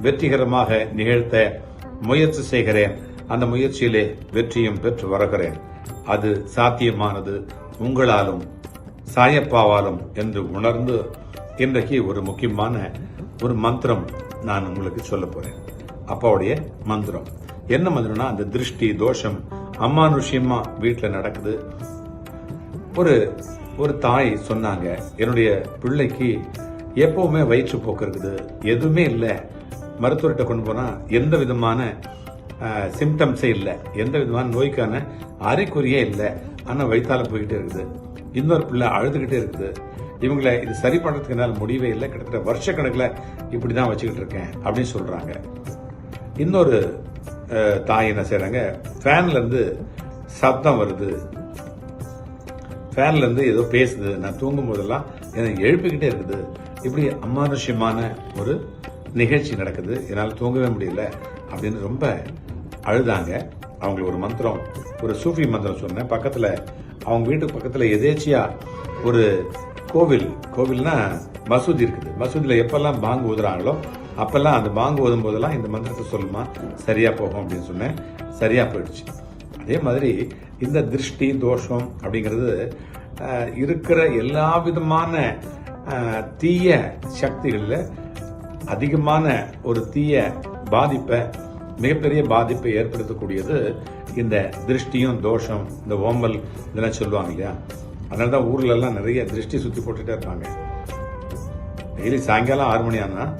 வெற்றிகரமாக நிகழ்த்த முயற்சி செய்கிறேன். அந்த முயற்சியிலே வெற்றியும் பெற்று வருகிறேன். அது சாத்தியமானது உங்களாலும் சாயப்பாவாலும் என்று உணர்ந்து இன்றைக்கு ஒரு முக்கியமான ஒரு மந்திரம் நான் உங்களுக்கு சொல்ல போறேன். அப்பாவுடைய மந்திரம். என்ன மந்திரம்னா அந்த திருஷ்டி தோஷம் அம்மானுஷ்யமா வீட்டில் நடக்குது. ஒரு ஒரு தாய் சொன்னாங்க என்னுடைய பிள்ளைக்கு எப்பவுமே வயிற்றுப்போக்கு இருக்குது. எதுவுமே இல்லை. மருத்துவர்கிட்ட கொண்டு போனால் எந்த விதமான சிம்டம்ஸே இல்லை. எந்த விதமான நோய்க்கான அறிகுறியே இல்லை. ஆனால் வயிற்றால போய்கிட்டே இருக்குது. இன்னொரு பிள்ளை அழுதுகிட்டே இருக்குது. இவங்களை இது சரி பண்ணுறதுக்கு என்னால் முடியவே இல்லை. கிட்டத்தட்ட வருஷக்கணக்கில் இப்படி தான் வச்சுக்கிட்டு இருக்கேன் அப்படின்னு சொல்கிறாங்க இன்னொரு தாய் என்ன செய்கிறாங்க ஃபேன்லேருந்து சப்தம் வருது. ஃபேன்லேருந்து ஏதோ பேசுது. நான் தூங்கும் போதெல்லாம் என்னை எழுப்பிக்கிட்டே இருக்குது. இப்படி அமானுஷ்யமான ஒரு நிகழ்ச்சி நடக்குது. என்னால் தூங்கவே முடியல அப்படின்னு ரொம்ப அழுதாங்க. அவங்களுக்கு ஒரு மந்திரம் ஒரு சூஃபி மந்திரம் சொன்னேன். பக்கத்தில் அவங்க வீட்டுக்கு பக்கத்தில் எதேச்சியாக ஒரு கோவில் கோவில்னா மசூதி இருக்குது. மசூதியில் எப்பெல்லாம் பாங்கு ஊதுறாங்களோ அப்பெல்லாம் அந்த பாங்கு ஊதும் போதெல்லாம் இந்த மந்திரத்தை சொல்லுமா சரியாக போகும் அப்படின்னு சொன்னேன். சரியாக போயிடுச்சு. அதே மாதிரி இந்த திருஷ்டி தோஷம் அப்படிங்கிறது இருக்கிற எல்லா விதமான தீய சக்திகளில் அதிகமான ஒரு தீய பாதிப்பை மிகப்பெரிய பாதிப்பை ஏற்படுத்தக்கூடியது இந்த திருஷ்டியும் தோஷம் இந்த ஓம்பல் இதெல்லாம் சொல்லுவாங்க இல்லையா? அதனால தான் ஊர்லெல்லாம் நிறைய திருஷ்டி சுற்றி போட்டுகிட்டே இருப்பாங்க. டெய்லி சாயங்காலம் ஆறு மணி ஆனால்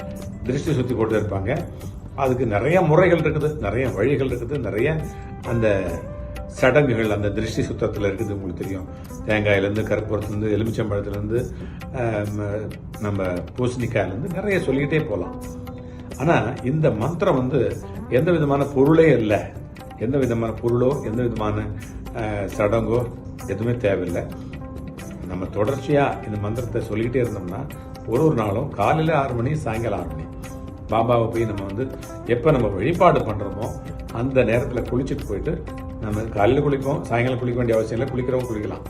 திருஷ்டி சுற்றி போட்டு இருப்பாங்க. அதுக்கு நிறைய முறைகள் இருக்குது நிறைய வழிகள் இருக்குது நிறைய அந்த சடங்குகள் அந்த திருஷ்டி சுத்தத்தில் இருக்குது உங்களுக்கு தெரியும். தேங்காயிலேருந்து கற்பூரத்துலேருந்து எலுமிச்சம்பழத்துலேருந்து நம்ம பூசணிக்காயிலேருந்து நிறைய சொல்லிக்கிட்டே போகலாம். ஆனால் இந்த மந்திரம் வந்து எந்த விதமான பொருளே இல்லை. எந்த விதமான பொருளோ எந்த விதமான சடங்கோ எதுவுமே தேவையில்லை. நம்ம தொடர்ச்சியாக இந்த மந்திரத்தை சொல்லிக்கிட்டே இருந்தோம்னா ஒரு ஒரு நாளும் காலையில் ஆறு மணி சாயங்காலம் ஆறு மணி. பாபாவை போய் நம்ம வந்து எப்போ நம்ம வழிபாடு பண்ணுறோமோ அந்த நேரத்தில் குளிச்சுட்டு போயிட்டு நம்ம காலையில குளிப்போம் சாயங்காலம் குளிக்க வேண்டிய அவசியம் இல்லை குளிக்கிறவங்க குளிக்கலாம்.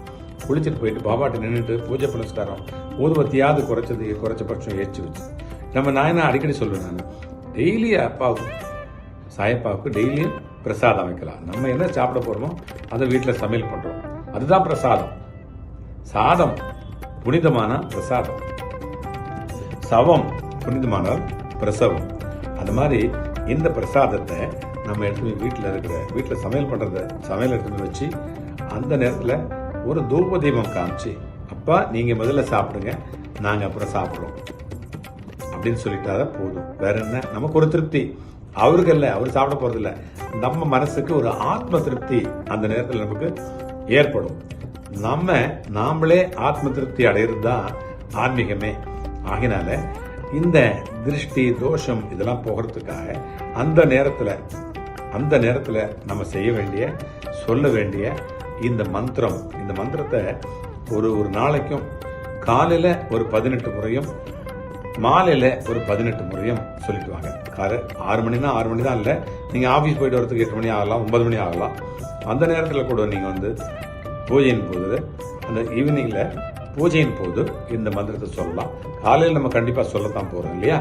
குளிச்சுட்டு போயிட்டு பாபாட்ட நின்றுட்டு பூஜை புனஸ்காரம் ஊதுபத்தியாவது குறைச்சது குறைச்ச பட்சம் ஏற்றி வச்சு. நம்ம நாயனா அடிக்கடி சொல்லுவேன் நான் டெய்லி அப்பாவுக்கு சாயப்பாவுக்கு டெய்லியும் பிரசாதம் வைக்கலாம். நம்ம என்ன சாப்பிட போகிறோமோ அதை வீட்டில் சமையல் பண்ணுறோம் அதுதான் பிரசாதம். சாதம் புனிதமான பிரசாதம். சவம் புனிதமானால் பிரசவம். அது மாதிரி இந்த பிரசாதத்தை நம்ம எடுத்து போய் வீட்டில் இருக்கிற வீட்டில் சமையல் பண்ணுறத சமையல் எடுத்து போய் வச்சு அந்த நேரத்தில் ஒரு தூப தீபம் காமிச்சு அப்பா நீங்கள் முதல்ல சாப்பிடுங்க நாங்கள் அப்புறம் சாப்பிட்றோம். அப்படின்னு சொல்லிட்டா தான் போதும். வேற என்ன? நமக்கு ஒரு திருப்தி. அவருக்கு இல்லை அவர் சாப்பிட போகிறதில்ல நம்ம மனசுக்கு ஒரு ஆத்ம திருப்தி அந்த நேரத்தில் நமக்கு ஏற்படும். நம்ம நாமளே ஆத்ம திருப்தி அடையிறது தான் ஆன்மீகமே. ஆகினால இந்த திருஷ்டி தோஷம் இதெல்லாம் போகிறதுக்காக அந்த நேரத்தில் அந்த நேரத்தில் நம்ம செய்ய வேண்டிய சொல்ல வேண்டிய இந்த மந்திரம் இந்த மந்திரத்தை ஒரு ஒரு நாளைக்கும் காலையில் ஒரு பதினெட்டு முறையும் மாலையில் ஒரு பதினெட்டு முறையும் சொல்லிட்டு வாங்க. காலை ஆறு மணினா ஆறு மணி தான் இல்லை நீங்கள் ஆஃபீஸ் போயிட்டு வரதுக்கு எட்டு மணி ஆகலாம் ஒன்பது மணி ஆகலாம். அந்த நேரத்தில் கூட நீங்கள் வந்து பூஜையின் போது அந்த ஈவினிங்கில் பூஜையின் போது இந்த மந்திரத்தை சொல்லலாம். காலையில் நம்ம கண்டிப்பா சொல்லத்தான் போறோம் இல்லையா?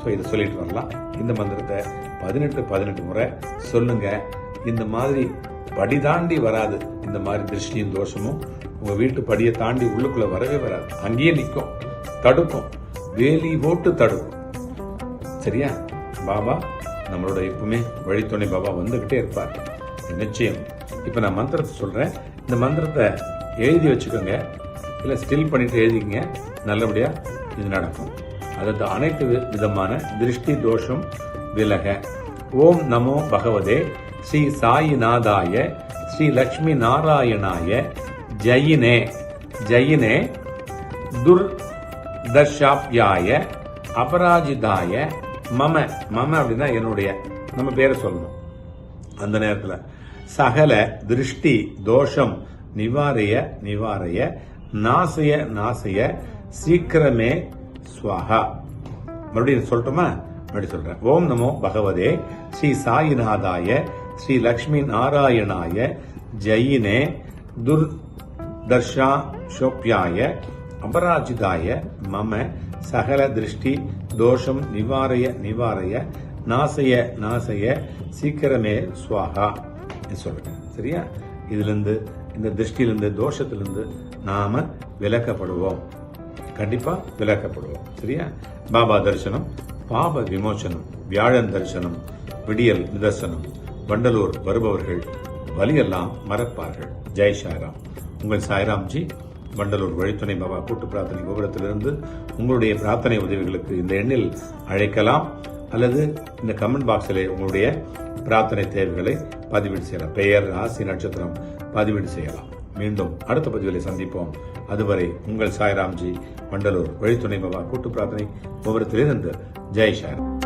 ஸோ இதை சொல்லிட்டு வரலாம். இந்த மந்திரத்தை பதினெட்டு பதினெட்டு முறை சொல்லுங்க. இந்த மாதிரி படி தாண்டி வராது. இந்த மாதிரி திருஷ்டியும் தோஷமும் உங்க வீட்டு படியை தாண்டி உள்ளுக்குள்ள வரவே வராது. அங்கேயே நிற்கும் தடுக்கும். வேலி போட்டு தடுக்கும். சரியா? பாபா நம்மளோட எப்பவுமே வழித்துணை பாபா வந்துகிட்டே இருப்பார். நிச்சயம். இப்ப நான் மந்திரத்தை சொல்றேன். இந்த மந்திரத்தை எழுதி வச்சுக்கோங்க. இல்லை ஸ்டில் பண்ணிட்டு எழுதிங்க நல்லபடியா இது நடக்கும். அதாவது அனைத்து விதமான திருஷ்டி தோஷம் விலக. ஓம் நமோ பகவதே. ஸ்ரீ சாயிநாதாய ஸ்ரீ லக்ஷ்மி நாராயணாய ஜயினே ஜயினே துர் தர்ஷாப்யாய அபராஜிதாய மம மம அப்படின்னா என்னுடைய நம்ம பேரை சொல்லணும். அந்த நேரத்தில் சகல திருஷ்டி தோஷம் நிவாரைய நிவாரைய நாசைய நாசைய சீக்கிரமே ஸ்வாகா மறுபடியும் சொல்லட்டுமா? மறுபடியும் சொல்றேன். ஓம் நமோ பகவதே. ஸ்ரீ சாயிநாதாய ஸ்ரீ லக்ஷ்மி நாராயணாய ஜெயினே துர் தர்ஷா ஷோப்யாய அபராஜிதாய மம சகல திருஷ்டி தோஷம் நிவாரய நிவாரய நாசைய நாசைய சீக்கிரமே ஸ்வாகா சொல்றேன். சரியா? இதுல இருந்து இந்த திருஷ்டியிலிருந்து தோஷத்திலிருந்து நாம விலக்கப்படுவோம். கண்டிப்பா விலக்கப்படுவோம். சரியா? பாபா தரிசனம் பாப விமோசனம் வியாழன் தரிசனம் விடியல் நிதர்சனம் வண்டலூர் வருபவர்கள் வலியெல்லாம் மறப்பார்கள். ஜெய் சாய்ராம். உங்கள் சாய்ராம்ஜி வண்டலூர் வழித்துணை பாபா கூட்டு பிரார்த்தனை கோபுரத்திலிருந்து உங்களுடைய பிரார்த்தனை உதவிகளுக்கு இந்த எண்ணில் அழைக்கலாம். அல்லது இந்த கமெண்ட் பாக்ஸிலே உங்களுடைய பிரார்த்தனை தேவைகளை பதிவு செய்யலாம். பெயர் ராசி நட்சத்திரம் பதிவீடு செய்யலாம். மீண்டும் அடுத்த பதிவுகளை சந்திப்போம். அதுவரை உங்கள் சாய்ராம்ஜி மண்டலூர் வழித்துணை பாபா கூட்டு பிரார்த்தனை கோபுரத்திலிருந்து ஜெய் சாய்ராம்.